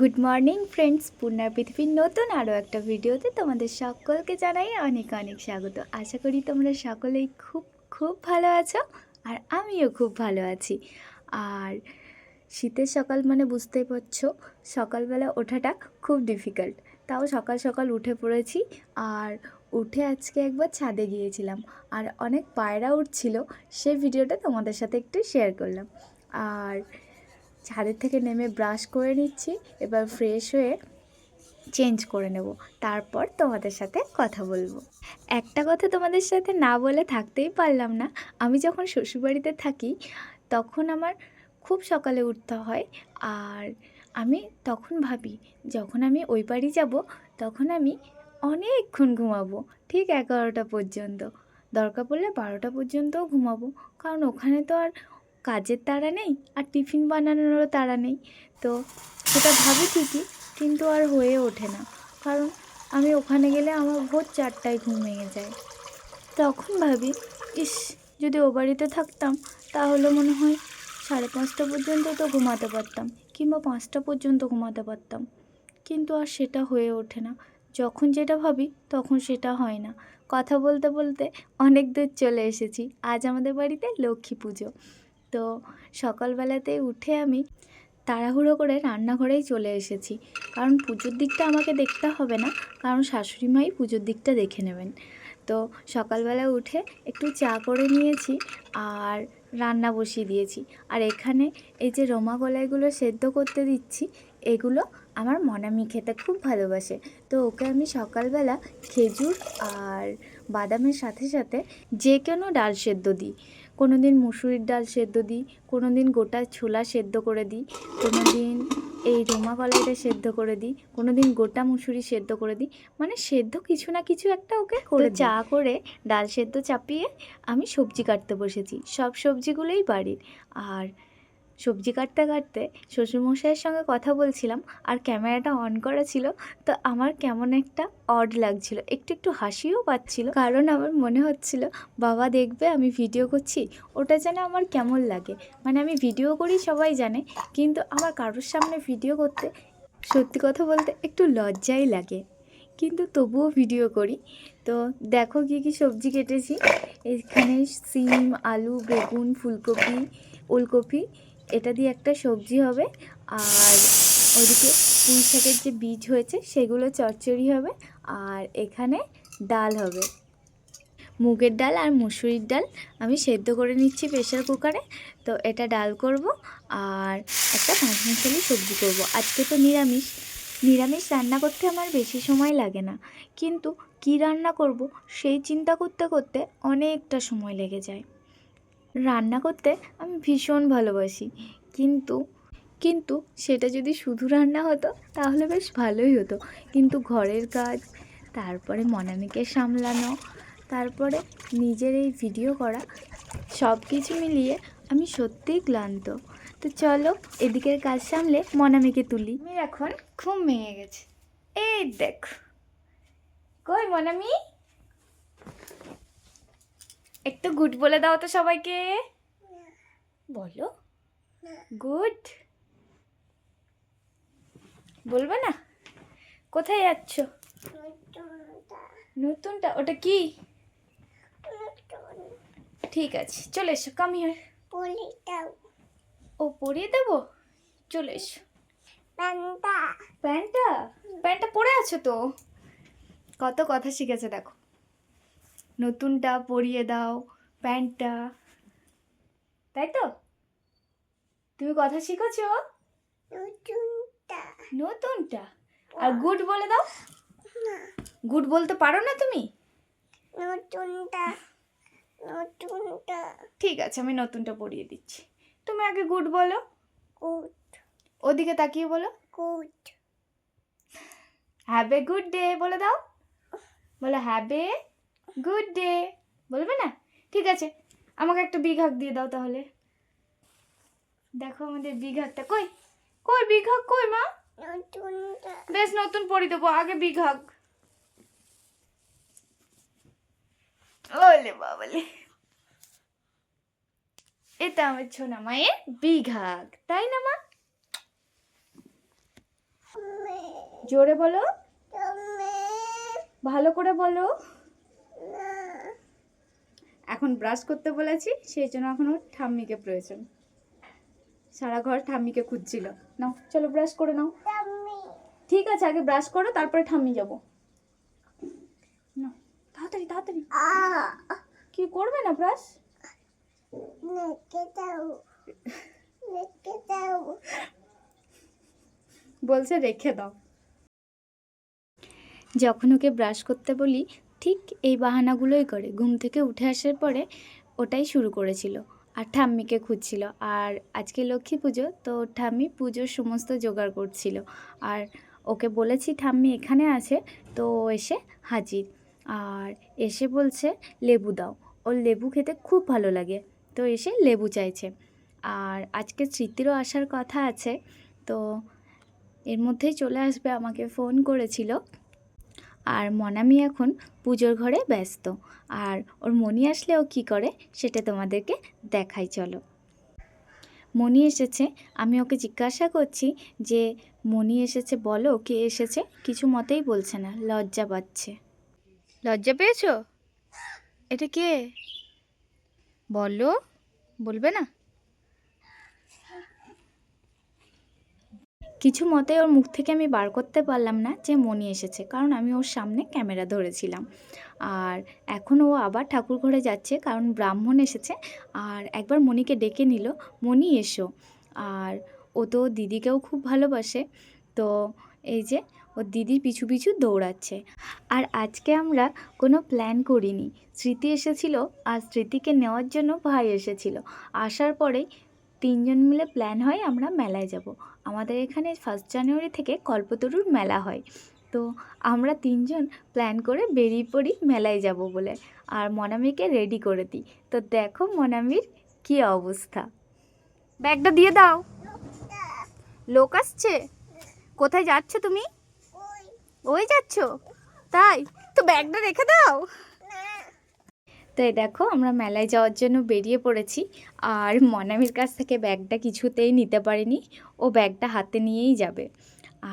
Good morning friends পূর্ণার পৃথিবীর নতুন আরও একটা ভিডিওতে তোমাদের সকলকে জানাই অনেক অনেক স্বাগত। আশা করি তোমরা সকলেই খুব খুব ভালো আছো আর আমিও খুব ভালো আছি। আর শীতের সকাল মানে বুঝতেই পারছ, সকালবেলা ওঠাটা খুব ডিফিকাল্ট তাও সকাল সকাল উঠে পড়েছি আর উঠে আজকে একবার ছাদে গিয়েছিলাম আর অনেক পায়রা উঠছিল, সেই ভিডিওটা তোমাদের সাথে একটু শেয়ার করলাম। আর ছাদের থেকে নেমে ব্রাশ করে নিচ্ছি, এবার ফ্রেশ হয়ে চেঞ্জ করে নেব। তারপর তোমাদের সাথে কথা বলব। একটা কথা তোমাদের সাথে না বলে থাকতেই পারলাম না। আমি যখন শ্বশুরবাড়িতে থাকি, তখন আমার খুব সকালে উঠতে হয়। আর আমি তখন ভাবি, যখন আমি ওই বাড়ি যাব, তখন আমি অনেকক্ষণ ঘুমাবো, ঠিক এগারোটা পর্যন্ত। দরকার পড়লে বারোটা পর্যন্তও ঘুমাবো। কারণ ওখানে তো আর কাজের তাড়া নেই আর টিফিন বানানোরও তাড়া নেই। তো সেটা ভাবি ঠিকই, কিন্তু আর হয়ে ওঠে না। কারণ আমি ওখানে গেলে আমার ভোর চারটায় ঘুম ভেঙে যায়। তখন ভাবি, ইস, যদি ও বাড়িতে থাকতাম, তাহলে মনে হয় সাড়ে পাঁচটা পর্যন্ত তো ঘুমাতে পারতাম, কিংবা পাঁচটা পর্যন্ত ঘুমাতে পারতাম। কিন্তু আর সেটা হয়ে ওঠে না। যখন যেটা ভাবি, তখন সেটা হয় না। কথা বলতে বলতে অনেক দূর চলে এসেছি। আজ আমাদের বাড়িতে লক্ষ্মী পুজো। তো সকালবেলাতেই উঠে আমি তাড়াহুড়ো করে রান্নাঘরেই চলে এসেছি। কারণ পুজোর দিকটা আমাকে দেখতে হবে না, কারণ শাশুড়ি মাই পুজোর দিকটা দেখে নেবেন। তো সকালবেলা উঠে একটু চা করে নিয়েছি আর রান্না বসিয়ে দিয়েছি। আর এখানে এই যে রোমা গলাইগুলো সেদ্ধ করতে দিচ্ছি, এগুলো আমার মনামি খেতে খুব ভালোবাসে। তো ওকে আমি সকালবেলা খেজুর আর বাদামের সাথে সাথে যে কোনো ডাল সেদ্ধ দিই। কোনো দিন মুসুরির ডাল সেদ্ধ দিই কোনো দিন গোটা ছোলা সেদ্ধ করে দিই কোনো দিন এই রোমা কলাইটা সেদ্ধ করে দিই কোনো দিন গোটা মুসুরি সেদ্ধ করে দিই। মানে সেদ্ধ কিছু না কিছু একটা ওকে করে চা করে ডাল সেদ্ধ চাপিয়ে আমি সবজি কাটতে বসেছি। সব সবজিগুলোই বাড়ির। আর সবজি কাটতে কাটতে শ্বশুরমশাইয়ের সঙ্গে কথা বলছিলাম আর ক্যামেরাটা অন করা ছিল, তো আমার কেমন একটা অড লাগছিল। একটু একটু হাসিও পাচ্ছিল, কারণ আমার মনে হচ্ছিল, বাবা দেখবে আমি ভিডিও করছি, ওটা যেন আমার কেমন লাগে। মানে আমি ভিডিও করি, সবাই জানে, কিন্তু আমার কারোর সামনে ভিডিও করতে, সত্যি কথা বলতে একটু লজ্জাই লাগে। কিন্তু তবুও ভিডিও করি। তো দেখো কী কী সবজি কেটেছি। এখানে সিম, আলু, বেগুন, ফুলকপি, ওলকপি এটা দিয়ে একটা সবজি হবে আর ওইদিকে পুঁই শাকের যে বীজ হয়েছে সেগুলো চচ্চড়ি হবে আর এখানে ডাল হবে। মুগের ডাল আর মুসুরির ডাল আমি সেদ্ধ করে নিচ্ছি প্রেশার কুকারে। তো এটা ডাল করব আর একটা পাঁচ মিশালি সবজি করব। আজকে তো নিরামিষ। নিরামিষ রান্না করতে আমার বেশি সময় লাগে না। কিন্তু কি রান্না করব সেই চিন্তা করতে করতে অনেকটা সময় লেগে যায়। রান্না করতে আমি ভীষণ ভালোবাসি। কিন্তু কিন্তু সেটা যদি শুধু রান্না হতো, তাহলে বেশ ভালোই হতো। কিন্তু ঘরের কাজ, তারপরে মনামিকে সামলানো, তারপরে নিজের এই ভিডিও করা সব কিছু মিলিয়ে আমি সত্যিই ক্লান্ত। তো চলো এদিকের কাজ সামলে মনামিকে তুলি। আমি এখন ঘুম ভেঙে গেছে। এই দেখ। কই মনামি? একটু গুড বলে দাও তো সবাইকে। বলো। গুড। বলবে না? কোথায় যাচ্ছ? নতুনটা। ওটা কি? ঠিক আছে চলে এসো কামি হয় ও পরিয়ে দেবো? চলে এসো। প্যান্টটা? প্যান্টটা পরে আছো তো? কত কথা শিখেছে দেখো। নতুনটা পরিয়ে দাও প্যান্টটা। তাই তো? তুমি কথা শিখেছ? নতুনটা। আর গুড বলে দাও। গুড বলতে পারো না তুমি? ঠিক আছে আমি নতুনটা পরিয়ে দিচ্ছি। তুমি আগে গুড বলো। গুড। ওদিকে তাকিয়ে বলো। Good. Have a good day বলে দাও। বলো হ্যাভ এ গুড ডে বলবে না? ঠিক আছে, আমাকে একটা বিগ হাক দিয়ে দাও তাহলে। দেখো আমাদের বিগ হাকটা কই? কই বিগ হাক কই মা? বেশ, নতুন পরি দেবো, আগে বিগ হাক ওলে বাবলে। এটা আমার ছোনা মায়ের বিগ তাই না মা? জোরে বলো। ভালো করে বলো। এখন ব্রাশ করতে বলেছি, সেই জন্য এখন ওর ঠাম্মিকে প্রয়োজন। সারা ঘর ঠাম্মিকে খুঁজছিল। নাও, চলো ব্রাশ করে নাও। ঠিক আছে, আগে ব্রাশ করো, তারপরে ঠাম্মি যাব। নাও, তাড়াতাড়ি তাড়াতাড়ি। কি করবে না ব্রাশ বলছে রেখে দাও। যখন ওকে ব্রাশ করতে বলি ঠিক এই বাহানাগুলোই করে। ঘুম থেকে উঠে আসার পরে ওটাই শুরু করেছিল। আর ঠাম্মিকে খুঁজছিল। আর আজকে লক্ষ্মী পুজো, তো ঠাম্মি পুজোর সমস্ত জোগাড় করছিল। আর ওকে বলেছি, ঠাম্মি এখানে আছে। তো এসে হাজির। আর এসে বলছে, লেবু দাও। ওর লেবু খেতে খুব ভালো লাগে। তো এসে লেবু চাইছে। আর আজকে স্মৃতিরও আসার কথা আছে। তো এর মধ্যেই চলে আসবে, আমাকে ফোন করেছিল। আর মনামি এখন পুজোর ঘরে ব্যস্ত। আর ওর মনি আসলে ও কী করে সেটা তোমাদেরকে দেখাই, চলো। মনি এসেছে। আমি ওকে জিজ্ঞাসা করছি যে, মনি এসেছে বলো, কে এসেছে? কিছু মতেই বলছে না। লজ্জা পাচ্ছে। লজ্জা পেয়েছ? এটা কে? বলো, বলবে না? কিছু মতে ওর মুখ থেকে আমি বার করতে পারলাম না যে মনি এসেছে, কারণ আমি ওর সামনে ক্যামেরা ধরেছিলাম। আর এখন ও আবার ঠাকুর ঘরে যাচ্ছে, কারণ ব্রাহ্মণ এসেছে। আর একবার মনিকে ডেকে নিল, মনি, এসো। আর ও তো দিদিকেও খুব ভালোবাসে। তো এই যে, ওর দিদির পিছু পিছু দৌড়াচ্ছে। আর আজকে আমরা কোনো প্ল্যান করিনি। স্মৃতি এসেছিল, আর স্মৃতিকে নেওয়ার জন্য ভাই এসেছিল। আসার পরেই তিনজন মিলে প্ল্যান হয় আমরা মেলায় যাব। আমাদের এখানে ফার্স্ট জানুয়ারি থেকে কল্পতরুর মেলা হয়। তো আমরা তিনজন প্ল্যান করে বেরিয়ে পড়ি মেলায় যাব বলে। আর মনামিকে রেডি করে দিই। তো দেখো মনামির কী অবস্থা। ব্যাগটা দিয়ে দাও। লোক আসছে? কোথায় যাচ্ছ তুমি? ওই যাচ্ছ? তাই? তো ব্যাগটা রেখে দাও। তো এই দেখো আমরা মেলায় যাওয়ার জন্য বেরিয়ে পড়েছি। আর মনামির কাছ থেকে ব্যাগটা কিছুতেই নিতে পারিনি। ও ব্যাগটা হাতে নিয়েই যাবে।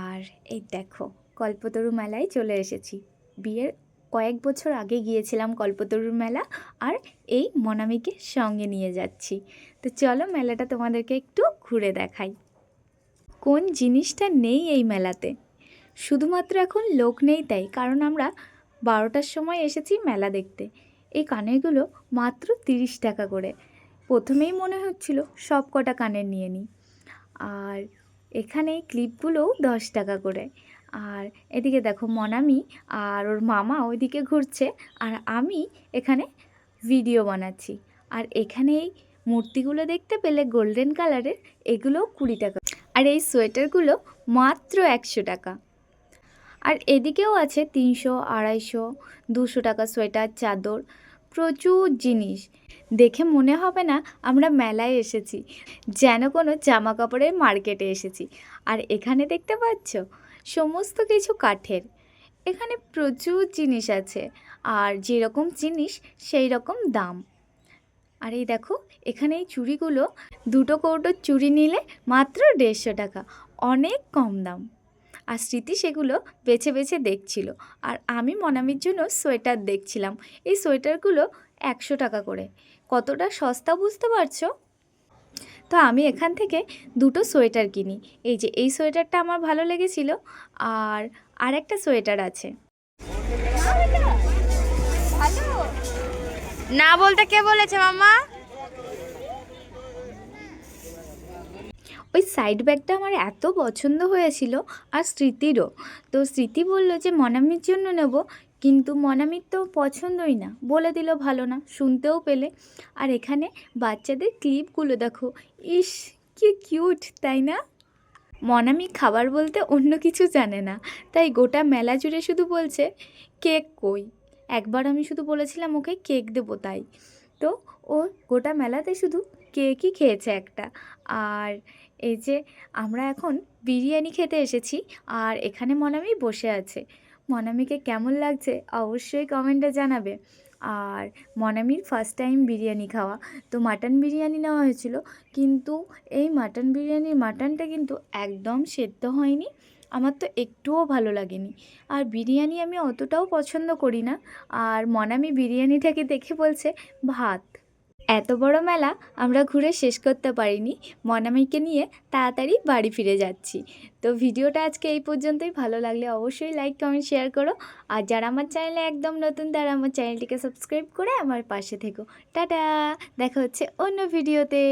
আর এই দেখো, কল্পতরু মেলায় চলে এসেছি। বিয়ের কয়েক বছর আগে গিয়েছিলাম কল্পতরুর মেলা আর এই মনামিকে সঙ্গে নিয়ে যাচ্ছি। তো চলো মেলাটা তোমাদেরকে একটু ঘুরে দেখাই। কোন জিনিসটা নেই এই মেলাতে? শুধুমাত্র এখন লোক নেই তাই, কারণ আমরা বারোটার সময় এসেছি মেলা দেখতে। এই কানেরগুলো মাত্র তিরিশ টাকা করে। প্রথমেই মনে হচ্ছিল সব কটা কানের নিয়ে নিই। আর এখানে ক্লিপগুলোও দশ টাকা করে। আর এদিকে দেখো মনামি আর ওর মামা ওইদিকে ঘুরছে আর আমি এখানে ভিডিও বানাচ্ছি। আর এখানে এই মূর্তিগুলো দেখতে পেলে গোল্ডেন কালারের এগুলোও কুড়ি টাকা। আর এই সোয়েটারগুলো মাত্র একশো টাকা। আর এদিকেও আছে তিনশো, আড়াইশো, দুশো টাকা সোয়েটার, চাদর, প্রচুর জিনিস। দেখে মনে হবে না আমরা মেলায় এসেছি, যেন কোনো জামা কাপড়ের মার্কেটে এসেছি। আর এখানে দেখতে পাচ্ছ? সমস্ত কিছু কাঠের। এখানে প্রচুর জিনিস আছে, আর যেরকম জিনিস সেই রকম দাম। আর এই দেখো, এখানে এই চুড়িগুলো দুটো কৌটোর চুড়ি নিলে মাত্র দেড়শো টাকা, অনেক কম দাম। আর স্মৃতি সেগুলো বেছে বেছে দেখছিল। আর আমি মনামির জন্য সোয়েটার দেখছিলাম। এই সোয়েটারগুলো একশো টাকা করে। কতটা সস্তা বুঝতে পারছ? তো আমি এখান থেকে দুটো সোয়েটার কিনি। এই যে, এই সোয়েটারটা আমার ভালো লেগেছিল। আর আরেকটা সোয়েটার আছে। না বলতে কে বলেছে মামা ওই সাইড ব্যাগটা আমার এত পছন্দ হয়েছিল আর স্মৃতিরও। তো স্মৃতি বলল যে, মনামির জন্য নেব। কিন্তু মনামির তো পছন্দই না। বলে দিল, ভালো না, শুনতেও পেলে। আর এখানে বাচ্চাদের ক্লিপগুলো দেখো। ইস, কি কিউট তাই না? মনামি খাবার বলতে অন্য কিছু জানে না। তাই গোটা মেলা জুড়ে শুধু বলছে, কেক কই? একবার আমি শুধু বলেছিলাম, ওকে কেক দেবো তাই। তো ও গোটা মেলাতে শুধু কেকই খেয়েছে একটা। আর এই যে, আমরা এখন বিরিয়ানি খেতে এসেছি আর এখানে মনামি বসে আছে। মনামিকে কেমন লাগছে অবশ্যই কমেন্টে জানাবে। আর মনামির ফার্স্ট টাইম বিরিয়ানি খাওয়া। তো মাটন বিরিয়ানি নেওয়া হয়েছিল, কিন্তু এই মাটন বিরিয়ানির মাটনটা কিন্তু একদম সেদ্ধ হয়নি। আমার তো একটুও ভালো লাগেনি। আর বিরিয়ানি আমি অতটাও পছন্দ করি না। আর মনামি বিরিয়ানিটাকে দেখে বলছে, ভাত। এত বড় মেলা আমরা ঘুরে শেষ করতে পারিনি। মনামিকে নিয়ে তাড়াতাড়ি বাড়ি ফিরে যাচ্ছি। তো ভিডিওটা আজকে এই পর্যন্তই। ভালো লাগলে অবশ্যই লাইক, কমেন্ট, শেয়ার করো। আর যারা আমার চ্যানেলে একদম নতুন, তারা আমার চ্যানেলটিকে সাবস্ক্রাইব করে আমার পাশে থেকো। টাটা! দেখা হচ্ছে অন্য ভিডিওতে।